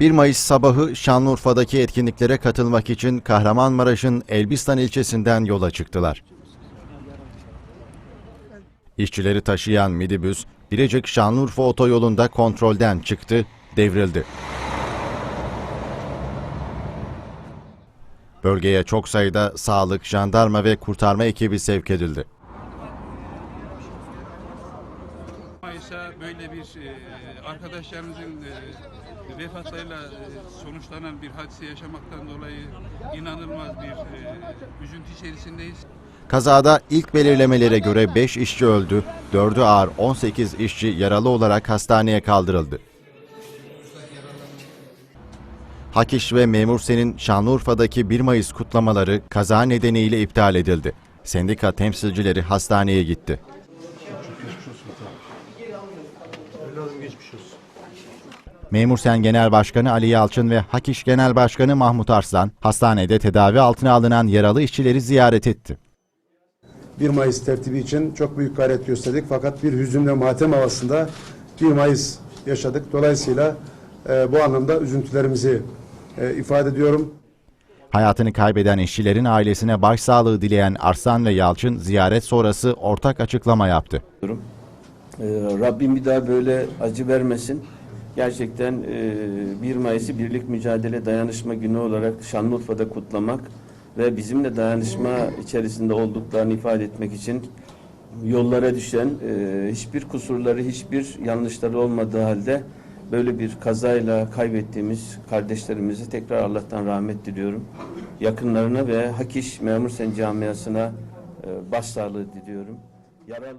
1 Mayıs sabahı Şanlıurfa'daki etkinliklere katılmak için Kahramanmaraş'ın Elbistan ilçesinden yola çıktılar. İşçileri taşıyan minibüs Birecik Şanlıurfa otoyolunda kontrolden çıktı, devrildi. Bölgeye çok sayıda sağlık, jandarma ve kurtarma ekibi sevk edildi. Mayıs'a böyle bir e, arkadaşlarımızın e, vefatlarıyla e, sonuçlanan bir hadise yaşamaktan dolayı inanılmaz bir e, üzüntü içerisindeyiz. Kazada ilk belirlemelere göre 5 işçi öldü, 4'ü ağır 18 işçi yaralı olarak hastaneye kaldırıldı. Hakiş ve Memursen'in Şanlıurfa'daki 1 Mayıs kutlamaları kaza nedeniyle iptal edildi. Sendika temsilcileri hastaneye gitti. Memursen Genel Başkanı Ali Yalçın ve Hakiş Genel Başkanı Mahmut Arslan hastanede tedavi altına alınan yaralı işçileri ziyaret etti. 1 Mayıs tertibi için çok büyük gayret gösterdik fakat bir hüzün ve matem havasında 1 Mayıs yaşadık. Dolayısıyla e, bu anlamda üzüntülerimizi e, ifade ediyorum. Hayatını kaybeden işçilerin ailesine başsağlığı dileyen Arslan ve Yalçın ziyaret sonrası ortak açıklama yaptı. diyorum. Ee, Rabbim bir daha böyle acı vermesin. Gerçekten e, 1 Mayıs'ı Birlik Mücadele Dayanışma Günü olarak Şanlıurfa'da kutlamak ve bizimle dayanışma içerisinde olduklarını ifade etmek için yollara düşen, e, hiçbir kusurları, hiçbir yanlışları olmadığı halde böyle bir kazayla kaybettiğimiz kardeşlerimize tekrar Allah'tan rahmet diliyorum. Yakınlarına ve Hakiş Memur Sen camiasına e, başsağlığı diliyorum. Yaralı